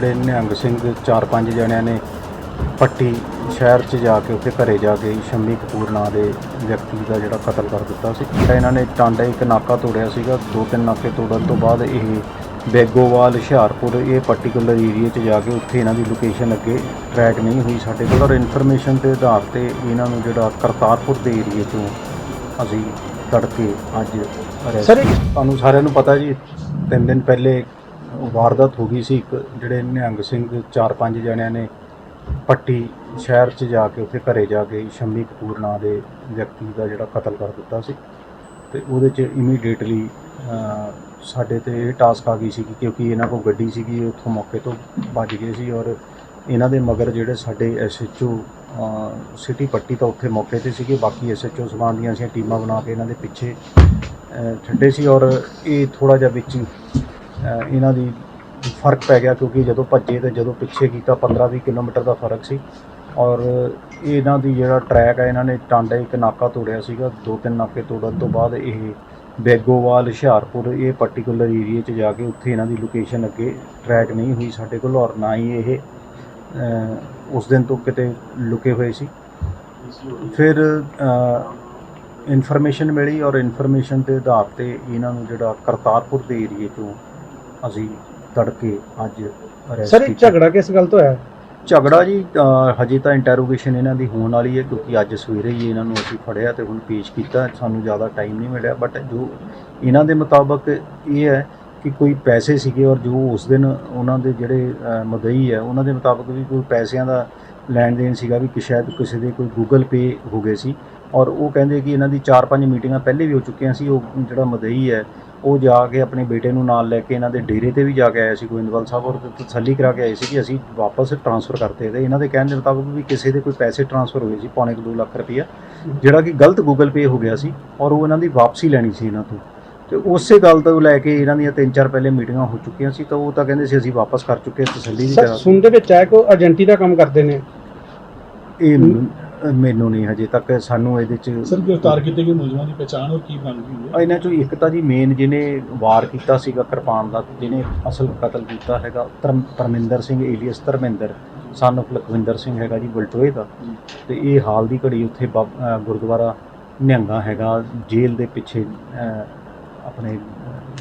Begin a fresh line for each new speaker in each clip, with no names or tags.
ਜਿਹੜੇ ਨਿਹੰਗ ਸਿੰਘ ਚਾਰ ਪੰਜ ਜਣਿਆਂ ਨੇ ਪੱਟੀ ਸ਼ਹਿਰ 'ਚ ਜਾ ਕੇ ਉੱਥੇ ਘਰੇ ਜਾ ਕੇ ਸ਼ੰਮੀ ਕਪੂਰ ਨਾਂ ਦੇ ਵਿਅਕਤੀ ਦਾ ਜਿਹੜਾ ਕਤਲ ਕਰ ਦਿੱਤਾ ਸੀ। ਤਾਂ ਇਹਨਾਂ ਨੇ ਟਾਂਡਾ ਇੱਕ ਨਾਕਾ ਤੋੜਿਆ ਸੀਗਾ ਦੋ ਤਿੰਨ ਨਾਕੇ ਤੋੜਨ ਤੋਂ ਬਾਅਦ ਇਹ ਬੇਗੋਵਾਲ ਹੁਸ਼ਿਆਰਪੁਰ ਇਹ ਪਾਰਟਿਕੂਲਰ ਏਰੀਆ 'ਚ ਜਾ ਕੇ ਉੱਥੇ ਇਹਨਾਂ ਦੀ ਲੋਕੇਸ਼ਨ ਅੱਗੇ ਟਰੈਕ ਨਹੀਂ ਹੋਈ ਸਾਡੇ ਕੋਲ। ਔਰ ਇਨਫੋਰਮੇਸ਼ਨ ਦੇ ਆਧਾਰ ਤੇ ਇਹਨਾਂ ਨੂੰ ਜਿਹੜਾ ਕਰਤਾਰਪੁਰ ਦੇ ਏਰੀਆ 'ਚੋਂ ਅਸੀਂ ਤੜਕੇ ਅੱਜ
ਸਰ
ਤੁਹਾਨੂੰ ਸਾਰਿਆਂ ਨੂੰ ਪਤਾ ਜੀ ਤਿੰਨ ਦਿਨ ਪਹਿਲੇ ਵਾਰਦਾਤ ਹੋ ਗਈ ਸੀ ਇੱਕ ਜਿਹੜੇ ਨਿਹੰਗ ਸਿੰਘ ਚਾਰ ਪੰਜ ਜਣਿਆਂ ਨੇ ਪੱਟੀ ਸ਼ਹਿਰ 'ਚ ਜਾ ਕੇ ਉੱਥੇ ਘਰੇ ਜਾ ਕੇ ਸ਼ੰਮੀ ਕਪੂਰ ਨਾਂ ਦੇ ਵਿਅਕਤੀ ਦਾ ਜਿਹੜਾ ਕਤਲ ਕਰ ਦਿੱਤਾ ਸੀ। ਤੇ ਉਹਦੇ 'ਚ ਇਮੀਡੀਏਟਲੀ ਸਾਡੇ ਤੇ ਇਹ ਟਾਸਕ ਆ ਗਈ ਸੀ ਕਿਉਂਕਿ ਇਹਨਾਂ ਕੋਲ ਗੱਡੀ ਸੀਗੀ ਉੱਥੋਂ ਮੌਕੇ ਤੋਂ ਭੱਜ ਗਏ ਸੀ ਔਰ ਇਹਨਾਂ ਦੇ ਮਗਰ ਜਿਹੜੇ ਸਾਡੇ ਐਸਐਚਓ ਸਿਟੀ ਪੱਟੀ ਤਾਂ ਉੱਥੇ ਮੌਕੇ ਤੇ ਸੀਗੇ ਬਾਕੀ ਐਸਐਚਓ ਸਮਾਨ ਦੀਆਂ ਅਸੀਂ ਟੀਮਾਂ ਬਣਾ ਕੇ ਇਹਨਾਂ ਦੇ ਪਿੱਛੇ ਅ, ਛੱਡੇ ਸੀ ਔਰ ਇਹ ਥੋੜਾ ਜਿਹਾ ਵਿੱਚ ਇਹਨਾਂ ਦੀ ਫ਼ਰਕ ਪੈ ਗਿਆ ਕਿਉਂਕਿ ਜਦੋਂ ਭੱਜੇ ਤੇ ਜਦੋਂ ਪਿੱਛੇ ਕੀਤਾ 15-20 ਕਿਲੋਮੀਟਰ ਦਾ ਫ਼ਰਕ ਸੀ। ਔਰ ਇਹਨਾਂ ਦੀ ਜਿਹੜਾ ਟਰੈਕ ਹੈ ਇਹਨਾਂ ਨੇ ਟਾਂਡਾ ਇੱਕ ਨਾਕਾ ਤੋੜਿਆ ਸੀਗਾ, ਦੋ ਤਿੰਨ ਨਾਕੇ ਤੋੜਨ ਤੋਂ ਬਾਅਦ ਇਹ ਬੇਗੋਵਾਲ, ਹੁਸ਼ਿਆਰਪੁਰ, ਇਹ ਪਾਰਟਿਕੂਲਰ ਏਰੀਆ 'ਚ ਜਾ ਕੇ ਉੱਥੇ ਇਹਨਾਂ ਦੀ ਲੋਕੇਸ਼ਨ ਅੱਗੇ ਟਰੈਕ ਨਹੀਂ ਹੋਈ ਸਾਡੇ ਕੋਲ ਔਰ ਨਾ ਹੀ ਇਹ ਉਸ ਦਿਨ ਤੋਂ ਕਿਤੇ ਲੁਕੇ ਹੋਏ ਸੀ। ਫਿਰ ਇਨਫੋਰਮੇਸ਼ਨ ਮਿਲੀ ਔਰ ਇਨਫੋਰਮੇਸ਼ਨ ਦੇ ਆਧਾਰ ਤੇ ਇਹਨਾਂ ਨੂੰ ਜਿਹੜਾ ਕਰਤਾਰਪੁਰ ਦੇ ਏਰੀਏ 'ਚੋਂ ਅਸੀਂ ਤੜਕੇ ਅੱਜ arrest
ਸਰ ਇਹ
ਕੀਤਾ।
ਝਗੜਾ ਕਿਸ ਗੱਲ ਤੋਂ ਹੈ
ਝਗੜਾ ਜੀ ਹਜੇ ਤਾਂ ਇੰਟਰੋਗੇਸ਼ਨ ਇਹਨਾਂ ਦੀ ਹੋਣ ਵਾਲੀ ਹੈ ਕਿਉਂਕਿ ਅੱਜ ਸਵੇਰੇ ਹੀ ਇਹਨਾਂ ਨੂੰ ਅਸੀਂ ਫੜਿਆ ਤੇ ਹੁਣ ਪੇਸ਼ ਕੀਤਾ ਸਾਨੂੰ ਜ਼ਿਆਦਾ ਟਾਈਮ ਨਹੀਂ ਮਿਲਿਆ ਬਟ ਜੋ ਇਹਨਾਂ ਦੇ ਮੁਤਾਬਕ ਇਹ ਹੈ ਕਿ ਕੋਈ ਪੈਸੇ ਸੀਗੇ ਔਰ ਜੋ ਉਸ ਦਿਨ ਉਹਨਾਂ ਦੇ ਜਿਹੜੇ ਮਦਈ ਹੈ ਉਹਨਾਂ ਦੇ ਮੁਤਾਬਕ ਵੀ ਕੋਈ ਪੈਸਿਆਂ ਦਾ ਲੈਣ ਦੇਣ ਸੀਗਾ ਵੀ ਕਿ ਸ਼ਾਇਦ ਕਿਸੇ ਦੇ ਕੋਈ ਗੂਗਲ ਪੇ ਹੋ ਗਏ ਸੀ। ਔਰ ਉਹ ਕਹਿੰਦੇ ਕਿ ਇਹਨਾਂ ਦੀ 4-5 ਮੀਟਿੰਗਾਂ ਪਹਿਲੇ ਵੀ ਹੋ ਚੁੱਕੀਆਂ ਸੀ। ਉਹ ਜਿਹੜਾ ਮਦਈ ਹੈ ਉਹ ਜਾ ਕੇ ਆਪਣੇ ਬੇਟੇ ਨੂੰ ਨਾਲ ਲੈ ਕੇ ਇਹਨਾਂ ਦੇ ਡੇਰੇ ਤੇ ਵੀ ਜਾ ਕੇ ਆਇਆ ਸੀ ਗੋਇੰਦਵਾਲ ਸਾਹਿਬ ਔਰ ਤਸੱਲੀ ਕਰਾ ਕੇ ਆਏ ਸੀ ਕਿ ਅਸੀਂ ਵਾਪਸ ਟ੍ਰਾਂਸਫਰ ਕਰਤੇ ਤੇ ਇਹਨਾਂ ਦੇ ਕਹਿਣ ਦੇ ਮੁਤਾਬਕ ਵੀ ਕਿਸੇ ਦੇ ਕੋਈ ਪੈਸੇ ਟ੍ਰਾਂਸਫਰ ਹੋਏ ਸੀ ਪੌਣੇ 2 ਲੱਖ ਰੁਪਈਆ ਜਿਹੜਾ ਕਿ ਗਲਤ ਗੂਗਲ ਪੇ ਹੋ ਗਿਆ ਸੀ ਔਰ ਉਹ ਇਹਨਾਂ ਦੀ ਵਾਪਸੀ ਲੈਣੀ ਸੀ ਇਹਨਾਂ ਤੋਂ। ਤੇ ਉਸੇ ਗੱਲ ਤੋਂ ਲੈ ਕੇ ਇਹਨਾਂ ਦੀਆਂ ਤਿੰਨ ਚਾਰ ਪਹਿਲੇ ਮੀਟਿੰਗਾਂ ਹੋ ਚੁੱਕੀਆਂ ਸੀ ਤਾਂ ਉਹ ਤਾਂ ਕਹਿੰਦੇ ਸੀ ਅਸੀਂ ਵਾਪਸ ਕਰ ਚੁੱਕੇ ਹਾਂ, ਤਸੱਲੀ ਵੀ ਕਰਾ
ਸੁਣ ਦੇ ਵਿੱਚ ਆਇਆ ਕੋ ਏਜੰਟੀ ਦਾ ਕੰਮ ਕਰਦੇ ਨੇ?
ਇਹ ਮੈਨੂੰ ਨਹੀਂ ਹਜੇ ਤੱਕ ਸਾਨੂੰ ਇਹਦੇ ਚ
ਸਰ ਗ੍ਰਿਫਤਾਰ ਕੀਤੇ ਗਏ ਮੁਲਜ਼ਮਾਂ ਦੀ ਪਛਾਣ ਔਰ ਕੀ ਬਣ ਹੈ?
ਇਹਨਾਂ ਚੋਂ ਇੱਕ ਤਾਂ ਜੀ ਮੇਨ ਜਿਹਨੇ ਵਾਰ ਕੀਤਾ ਸੀਗਾ ਕਿਰਪਾਨ ਦਾ ਜਿਹਨੇ ਅਸਲ ਕਤਲ ਕੀਤਾ ਹੈਗਾ ਪਰਮਿੰਦਰ ਸਿੰਘ ਏਲੀਅਸ ਧਰਮਿੰਦਰ ਸਾਨੂੰ ਲਖਵਿੰਦਰ ਸਿੰਘ ਹੈਗਾ ਜੀ ਬਲਟੋਏ ਦਾ। ਤੇ ਇਹ ਹਾਲ ਦੀ ਘੜੀ ਉੱਥੇ ਗੁਰਦੁਆਰਾ ਨਿਹੰਗਾ ਹੈਗਾ ਜੇਲ੍ਹ ਦੇ ਪਿੱਛੇ ਆਪਣੇ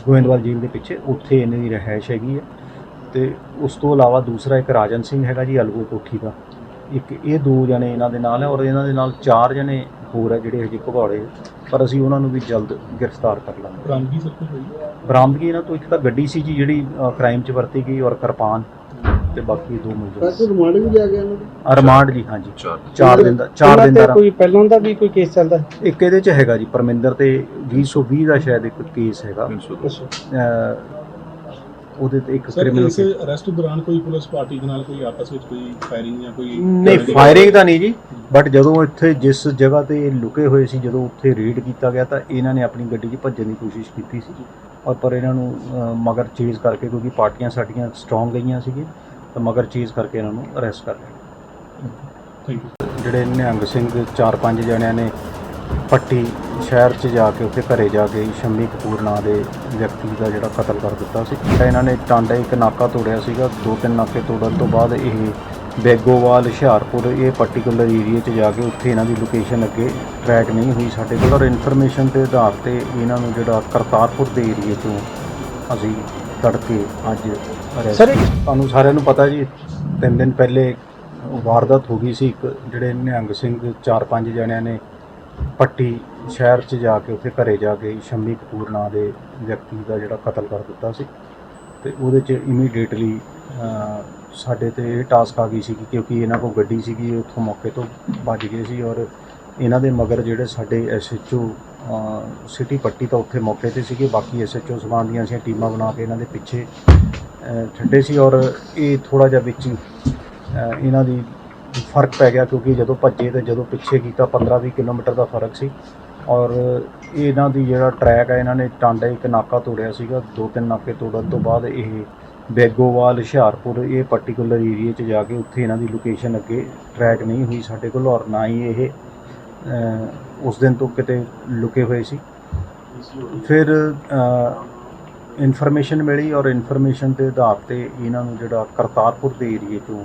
ਗੋਇੰਦਵਾਲ ਜੇਲ੍ਹ ਦੇ ਪਿੱਛੇ ਉੱਥੇ ਇਹਨਾਂ ਦੀ ਰਹਿائش ਹੈਗੀ ਹੈ। ਤੇ ਉਸ ਤੋਂ ਇਲਾਵਾ ਦੂਸਰਾ ਇੱਕ ਰਾਜਨ ਸਿੰਘ ਹੈਗਾ ਜੀ ਅਲਗੋ ਕੋਠੀ ਦਾ। ਇੱਕ ਇਹ ਦੋ ਜਣੇ ਇਹਨਾਂ ਦੇ ਨਾਲ ਹੈ ਔਰ ਇਹਨਾਂ ਦੇ ਨਾਲ ਚਾਰ ਜਣੇ ਹੋਰ ਹੈ ਜਿਹੜੇ ਹਜੇ ਘਵਾੜੇ ਪਰ ਅਸੀਂ ਉਹਨਾਂ ਨੂੰ ਵੀ ਜਲਦ ਗ੍ਰਿਫਤਾਰ ਕਰ ਲਾਂਗੇ।
ਬਰਾਮਦਗੀ ਸਭ ਕੁਝ ਹੋਈ
ਬਰਾਮਦਗੀ ਇਹਨਾਂ ਤੋਂ ਇੱਕ ਤਾਂ ਗੱਡੀ ਸੀ ਜੀ ਜਿਹੜੀ ਕ੍ਰਾਈਮ 'ਚ ਵਰਤੀ ਗਈ ਔਰ ਕਿਰਪਾਨ ਤੇ ਬਾਕੀ ਦੋ ਮੁਲਜ਼ਮ
ਰਿਮਾਂਡ ਵੀ ਲਿਆ ਗਿਆ ਇਹਨਾਂ ਦਾ
ਰਿਮਾਂਡ ਜੀ ਹਾਂਜੀ। 4 ਦਿਨ। ਦਾ 4 ਦਿਨ ਦਾ
ਕੋਈ ਪਹਿਲਾਂ ਦਾ ਵੀ ਕੋਈ ਕੇਸ ਚੱਲਦਾ?
ਇੱਕ ਇਹਦੇ 'ਚ ਹੈਗਾ ਜੀ ਪਰਮਿੰਦਰ ਤੇ 2020 ਦਾ ਸ਼ਾਇਦ ਇੱਕ ਕੇਸ ਹੈਗਾ। ਉਹਦੇ ਤੇ ਇੱਕ
ਸਰ
ਕ੍ਰਿਮੀਨਲ
ਇਸ ਅਰੈਸਟ ਦੌਰਾਨ ਕੋਈ ਪੁਲਿਸ ਪਾਰਟੀ ਦੇ ਨਾਲ ਕੋਈ ਆਪਸ ਵਿੱਚ ਕੋਈ ਫਾਇਰਿੰਗ ਜਾਂ ਕੋਈ
ਨਹੀਂ ਫਾਇਰਿੰਗ ਤਾਂ ਨਹੀਂ ਜੀ। ਬਟ ਜਦੋਂ ਇੱਥੇ ਜਿਸ ਜਗ੍ਹਾ ਤੇ ਇਹ ਲੁਕੇ ਹੋਏ ਸੀ ਜਦੋਂ ਉੱਥੇ ਰੇਡ ਕੀਤਾ ਗਿਆ ਤਾਂ ਇਹਨਾਂ ਨੇ ਆਪਣੀ ਗੱਡੀ 'ਚ ਭੱਜਣ ਦੀ ਕੋਸ਼ਿਸ਼ ਕੀਤੀ ਸੀ। ਔਰ ਪਰ ਇਹਨਾਂ ਨੂੰ ਮਗਰ ਚੇਜ਼ ਕਰਕੇ ਕਿਉਂਕਿ ਪਾਰਟੀਆਂ ਸਾਡੀਆਂ ਸਟਰੋਂਗ ਗਈਆਂ ਸੀਗੀਆਂ ਤਾਂ ਮਗਰ ਚੇਜ਼ ਕਰਕੇ ਇਹਨਾਂ ਨੂੰ ਅਰੈਸਟ ਕਰ ਲਿਆ।
ਥੈਂਕ ਯੂ
ਜਿਹੜੇ ਨਿਹੰਗ ਸਿੰਘ ਚਾਰ ਪੰਜ ਜਣਿਆਂ ਨੇ ਪੱਟੀ ਸ਼ਹਿਰ 'ਚ ਜਾ ਕੇ ਉੱਥੇ ਘਰੇ ਜਾ ਕੇ ਸ਼ੰਮੀ ਕਪੂਰ ਨਾਂ ਦੇ ਵਿਅਕਤੀ ਦਾ ਜਿਹੜਾ ਕਤਲ ਕਰ ਦਿੱਤਾ ਸੀ। ਤਾਂ ਇਹਨਾਂ ਨੇ ਟਾਂਡਾ ਇੱਕ ਨਾਕਾ ਤੋੜਿਆ ਸੀਗਾ। ਦੋ ਤਿੰਨ ਨਾਕੇ ਤੋੜਨ ਤੋਂ ਬਾਅਦ ਇਹ ਬੇਗੋਵਾਲ ਹੁਸ਼ਿਆਰਪੁਰ ਇਹ ਪਾਰਟਿਕੂਲਰ ਏਰੀਆ 'ਚ ਜਾ ਕੇ ਉੱਥੇ ਇਹਨਾਂ ਦੀ ਲੋਕੇਸ਼ਨ ਅੱਗੇ ਟਰੈਕ ਨਹੀਂ ਹੋਈ ਸਾਡੇ ਕੋਲ। ਔਰ ਇਨਫੋਰਮੇਸ਼ਨ ਦੇ ਆਧਾਰ ਤੇ ਇਹਨਾਂ ਨੂੰ ਜਿਹੜਾ ਕਰਤਾਰਪੁਰ ਦੇ ਏਰੀਆ 'ਚੋਂ ਅਸੀਂ ਤੜਕੇ ਅੱਜ
ਸਰ
ਤੁਹਾਨੂੰ ਸਾਰਿਆਂ ਨੂੰ ਪਤਾ ਜੀ ਤਿੰਨ ਦਿਨ ਪਹਿਲੇ ਵਾਰਦਾਤ ਹੋ ਗਈ ਸੀ। ਇੱਕ ਜਿਹੜੇ ਨਿਹੰਗ ਸਿੰਘ ਚਾਰ ਪੰਜ ਜਣਿਆਂ ਨੇ ਪੱਟੀ ਸ਼ਹਿਰ 'ਚ ਜਾ ਕੇ ਉੱਥੇ ਘਰੇ ਜਾ ਕੇ ਸ਼ੰਮੀ ਕਪੂਰ ਨਾਂ ਦੇ ਵਿਅਕਤੀ ਦਾ ਜਿਹੜਾ ਕਤਲ ਕਰ ਦਿੱਤਾ ਸੀ ਤੇ ਉਹਦੇ 'ਚ ਇਮੀਡੀਏਟਲੀ ਸਾਡੇ ਤੇ ਇਹ ਟਾਸਕ ਆ ਗਈ ਸੀ ਕਿਉਂਕਿ ਇਹਨਾਂ ਕੋਲ ਗੱਡੀ ਸੀਗੀ ਇਹ ਉੱਥੋਂ ਮੌਕੇ ਤੋਂ ਭੱਜ ਗਏ ਸੀ ਔਰ ਇਹਨਾਂ ਦੇ ਮਗਰ ਜਿਹੜੇ ਸਾਡੇ ਐਸਐਚਓ ਸਿਟੀ ਪੱਟੀ ਤਾਂ ਉੱਥੇ ਮੌਕੇ ਤੇ ਸੀਗੇ ਬਾਕੀ ਐਸਐਚਓ ਸਮਾਨ ਦੀਆਂ ਅਸੀਂ ਟੀਮਾਂ ਬਣਾ ਕੇ ਇਹਨਾਂ ਦੇ ਪਿੱਛੇ ਅ, ਛੱਡੇ ਸੀ ਔਰ ਇਹ ਥੋੜਾ ਜਿਹਾ ਵਿੱਚ ਇਹਨਾਂ ਦੀ ਫ਼ਰਕ ਪੈ ਗਿਆ ਕਿਉਂਕਿ ਜਦੋਂ ਭੱਜੇ ਤੇ ਜਦੋਂ ਪਿੱਛੇ ਕੀਤਾ 15-20 ਕਿਲੋਮੀਟਰ ਦਾ ਫ਼ਰਕ ਸੀ। ਔਰ ਇਹਨਾਂ ਦੀ ਜਿਹੜਾ ਟਰੈਕ ਹੈ ਇਹਨਾਂ ਨੇ ਟਾਂਡਾ ਇੱਕ ਨਾਕਾ ਤੋੜਿਆ ਸੀਗਾ। ਦੋ ਤਿੰਨ ਨਾਕੇ ਤੋੜਨ ਤੋਂ ਬਾਅਦ ਇਹ ਬੇਗੋਵਾਲ, ਹੁਸ਼ਿਆਰਪੁਰ, ਇਹ ਪਾਰਟਿਕੂਲਰ ਏਰੀਆ 'ਚ ਜਾ ਕੇ ਉੱਥੇ ਇਹਨਾਂ ਦੀ ਲੋਕੇਸ਼ਨ ਅੱਗੇ ਟਰੈਕ ਨਹੀਂ ਹੋਈ ਸਾਡੇ ਕੋਲ ਔਰ ਨਾ ਹੀ ਇਹ ਉਸ ਦਿਨ ਤੋਂ ਕਿਤੇ ਲੁਕੇ ਹੋਏ ਸੀ। ਫਿਰ ਇਨਫੋਰਮੇਸ਼ਨ ਮਿਲੀ ਔਰ ਇਨਫੋਰਮੇਸ਼ਨ ਦੇ ਆਧਾਰ ਤੇ ਇਹਨਾਂ ਨੂੰ ਜਿਹੜਾ ਕਰਤਾਰਪੁਰ ਦੇ ਏਰੀਏ 'ਚੋਂ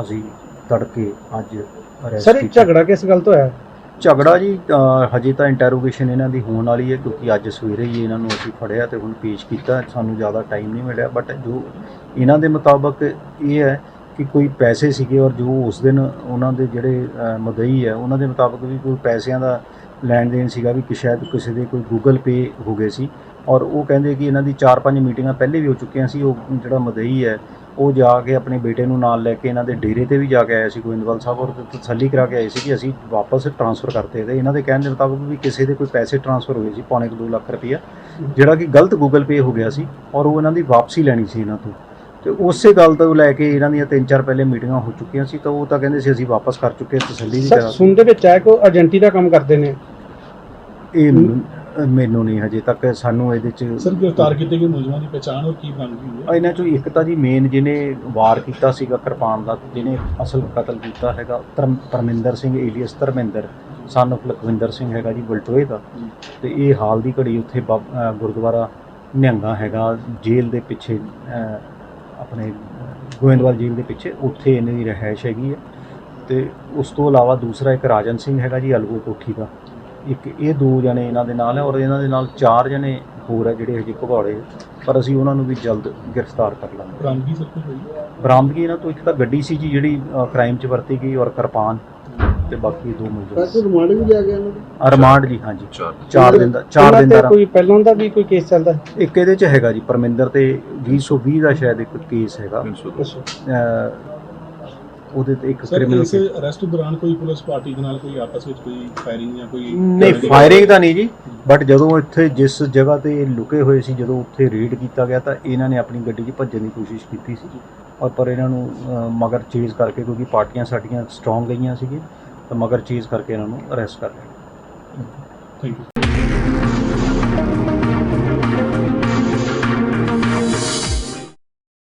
ਅਸੀਂ ਤੜਕੇ ਅੱਜ
ਸਰ ਇਹ। ਝਗੜਾ ਕਿਸ ਗੱਲ ਤੋਂ ਹੈ
ਝਗੜਾ ਜੀ ਹਜੇ ਤਾਂ ਇੰਟਰੋਗੇਸ਼ਨ ਇਹਨਾਂ ਦੀ ਹੋਣ ਵਾਲੀ ਹੈ ਕਿਉਂਕਿ ਅੱਜ ਸਵੇਰੇ ਹੀ ਇਹਨਾਂ ਨੂੰ ਅਸੀਂ ਫੜਿਆ ਤੇ ਹੁਣ ਪੇਸ਼ ਕੀਤਾ। ਸਾਨੂੰ ਜ਼ਿਆਦਾ ਟਾਈਮ ਨਹੀਂ ਮਿਲਿਆ ਬਟ ਜੋ ਇਹਨਾਂ ਦੇ ਮੁਤਾਬਕ ਇਹ ਹੈ ਕਿ ਕੋਈ ਪੈਸੇ ਸੀਗੇ ਔਰ ਜੋ ਉਸ ਦਿਨ ਉਹਨਾਂ ਦੇ ਜਿਹੜੇ ਮੁਦਈ ਹੈ ਉਹਨਾਂ ਦੇ ਮੁਤਾਬਕ ਵੀ ਕੋਈ ਪੈਸਿਆਂ ਦਾ ਲੈਣ ਦੇਣ ਸੀਗਾ ਵੀ ਕਿ ਸ਼ਾਇਦ ਕਿਸੇ ਦੇ ਕੋਈ ਗੂਗਲ ਪੇ ਹੋ ਗਏ ਸੀ। ਔਰ ਉਹ ਕਹਿੰਦੇ ਕਿ ਇਹਨਾਂ ਦੀ 4-5 ਮੀਟਿੰਗਾਂ ਪਹਿਲੇ ਵੀ ਹੋ ਚੁੱਕੀਆਂ ਸੀ ਉਹ ਜਿਹੜਾ ਮੁਦਈ ਹੈ ਉਹ ਜਾ ਕੇ ਆਪਣੇ ਬੇਟੇ ਨੂੰ ਨਾਲ ਲੈ ਕੇ ਇਹਨਾਂ ਦੇ ਡੇਰੇ ਤੇ ਵੀ ਜਾ ਕੇ ਆਇਆ ਸੀ ਗੋਇੰਦਵਾਲ ਸਾਹਿਬ ਔਰ ਤਸੱਲੀ ਕਰਾ ਕੇ ਆਏ ਸੀ ਕਿ ਅਸੀਂ ਵਾਪਸ ਟ੍ਰਾਂਸਫਰ ਕਰਤੇ ਤੇ ਇਹਨਾਂ ਦੇ ਕਹਿਣ ਦੇ ਮੁਤਾਬਕ ਵੀ ਕਿਸੇ ਦੇ ਕੋਈ ਪੈਸੇ ਟ੍ਰਾਂਸਫਰ ਹੋਏ ਸੀ ਪੌਣੇ 2 ਲੱਖ ਰੁਪਈਆ ਜਿਹੜਾ ਕਿ ਗਲਤ ਗੂਗਲ ਪੇ ਹੋ ਗਿਆ ਸੀ ਔਰ ਉਹ ਇਹਨਾਂ ਦੀ ਵਾਪਸੀ ਲੈਣੀ ਸੀ ਇਹਨਾਂ ਤੋਂ। ਤੇ ਉਸੇ ਗੱਲ ਤੋਂ ਲੈ ਕੇ ਇਹਨਾਂ ਦੀਆਂ ਤਿੰਨ ਚਾਰ ਪਹਿਲੇ ਮੀਟਿੰਗਾਂ ਹੋ ਚੁੱਕੀਆਂ ਸੀ ਤਾਂ ਉਹ ਤਾਂ ਕਹਿੰਦੇ ਸੀ ਅਸੀਂ ਵਾਪਸ ਕਰ ਚੁੱਕੇ ਤਸੱਲੀ ਵੀ ਕਰਾ
ਸੁਣ ਦੇ ਵਿੱਚ ਆਇਆ ਕੋ ਏਜੰਟੀ ਦਾ ਕੰਮ ਕਰਦੇ ਨੇ?
ਇਹ ਮੈਨੂੰ ਨਹੀਂ ਹਜੇ ਤੱਕ ਸਾਨੂੰ ਇਹਦੇ ਚ
ਸਰ ਗ੍ਰਿਫਤਾਰ ਕੀਤੇ ਗਏ ਮੁਲਜ਼ਮਾਂ ਦੀ ਪਛਾਣ ਔਰ ਕੀ ਬਣ ਗਈ ਹੈ?
ਇਹਨਾਂ ਚੋਂ ਇੱਕ ਤਾਂ ਜੀ ਮੇਨ ਜਿਹਨੇ ਵਾਰ ਕੀਤਾ ਸੀਗਾ ਕਿਰਪਾਨ ਦਾ ਜਿਹਨੇ ਅਸਲ ਕਤਲ ਕੀਤਾ ਹੈਗਾ Parminder Singh alias Dharminder son of Lakhwinder Singh ਹੈਗਾ ਜੀ ਬਲਟੋਏ ਦਾ। ਤੇ ਇਹ ਹਾਲ ਦੀ ਘੜੀ ਉੱਥੇ ਗੁਰਦੁਆਰਾ ਨਿਹੰਗਾ ਹੈਗਾ ਜੇਲ੍ਹ ਦੇ ਪਿੱਛੇ ਆਪਣੇ ਗੋਇੰਦਵਾਲ ਜੇਲ੍ਹ ਦੇ ਪਿੱਛੇ ਉੱਥੇ ਇਹਨਾਂ ਦੀ ਰਹਿائش ਹੈਗੀ ਹੈ। ਤੇ ਉਸ ਤੋਂ ਇਲਾਵਾ ਦੂਸਰਾ ਇੱਕ ਰਾਜਨ ਸਿੰਘ ਹੈਗਾ ਜੀ ਅਲਗੋ ਕੋਠੀ ਦਾ। ਇੱਕ ਇਹ ਦੋ ਜਣੇ ਇਹਨਾਂ ਦੇ ਨਾਲ ਹੈ ਔਰ ਇਹਨਾਂ ਦੇ ਨਾਲ ਚਾਰ ਜਣੇ ਹੋਰ ਹੈ ਜਿਹੜੇ ਹਜੇ ਭਗੌੜੇ ਪਰ ਅਸੀਂ ਉਹਨਾਂ ਨੂੰ ਵੀ ਜਲਦ ਗ੍ਰਿਫਤਾਰ ਕਰ ਲਾਂਗੇ।
ਬਰਾਮਦਗੀ ਸਰ ਕੋਈ ਹੋਈ ਹੈ?
ਬਰਾਮਦਗੀ ਇਹਨਾਂ ਤੋਂ ਇੱਕ ਤਾਂ ਗੱਡੀ ਸੀ ਜੀ ਜਿਹੜੀ ਕ੍ਰਾਈਮ 'ਚ ਵਰਤੀ ਗਈ ਔਰ ਕਿਰਪਾਨ ਤੇ ਬਾਕੀ ਦੋ ਮੁਲਜ਼ਮ
ਰਿਮਾਂਡ ਵੀ ਲਿਆ ਗਿਆ ਇਹਨਾਂ ਦਾ?
ਰਿਮਾਂਡ ਜੀ ਹਾਂਜੀ। 4 ਦਿਨ। ਦਾ 4 ਦਿਨ ਦਾ
ਕੋਈ ਪਹਿਲਾਂ ਦਾ ਵੀ ਕੋਈ ਕੇਸ ਚੱਲਦਾ?
ਇੱਕ ਇਹਦੇ 'ਚ ਹੈਗਾ ਜੀ ਪਰਮਿੰਦਰ ਤੇ 2020 ਦਾ ਸ਼ਾਇਦ ਇੱਕ ਕੇਸ ਹੈਗਾ। ਉਹਦੇ ਤੇ ਇੱਕ
ਸਰ
ਕ੍ਰਿਮੀਨਲ
ਇਸ ਅਰੈਸਟ ਦੌਰਾਨ ਕੋਈ ਪੁਲਿਸ ਪਾਰਟੀ ਦੇ ਨਾਲ ਕੋਈ ਆਪਸ ਵਿੱਚ ਕੋਈ ਫਾਇਰਿੰਗ ਜਾਂ ਕੋਈ
ਨਹੀਂ ਫਾਇਰਿੰਗ ਤਾਂ ਨਹੀਂ ਜੀ। ਬਟ ਜਦੋਂ ਇੱਥੇ ਜਿਸ ਜਗ੍ਹਾ ਤੇ ਇਹ ਲੁਕੇ ਹੋਏ ਸੀ ਜਦੋਂ ਉੱਥੇ ਰੇਡ ਕੀਤਾ ਗਿਆ ਤਾਂ ਇਹਨਾਂ ਨੇ ਆਪਣੀ ਗੱਡੀ 'ਚ ਭੱਜਣ ਦੀ ਕੋਸ਼ਿਸ਼ ਕੀਤੀ ਸੀ। ਔਰ ਪਰ ਇਹਨਾਂ ਨੂੰ ਮਗਰ ਚੇਜ਼ ਕਰਕੇ ਕਿਉਂਕਿ ਪਾਰਟੀਆਂ ਸਾਡੀਆਂ ਸਟਰੋਂਗ ਗਈਆਂ ਸੀਗੀਆਂ ਤਾਂ ਮਗਰ ਚੇਜ਼ ਕਰਕੇ ਇਹਨਾਂ ਨੂੰ ਅਰੈਸਟ ਕਰ ਲਿਆ।
Thank you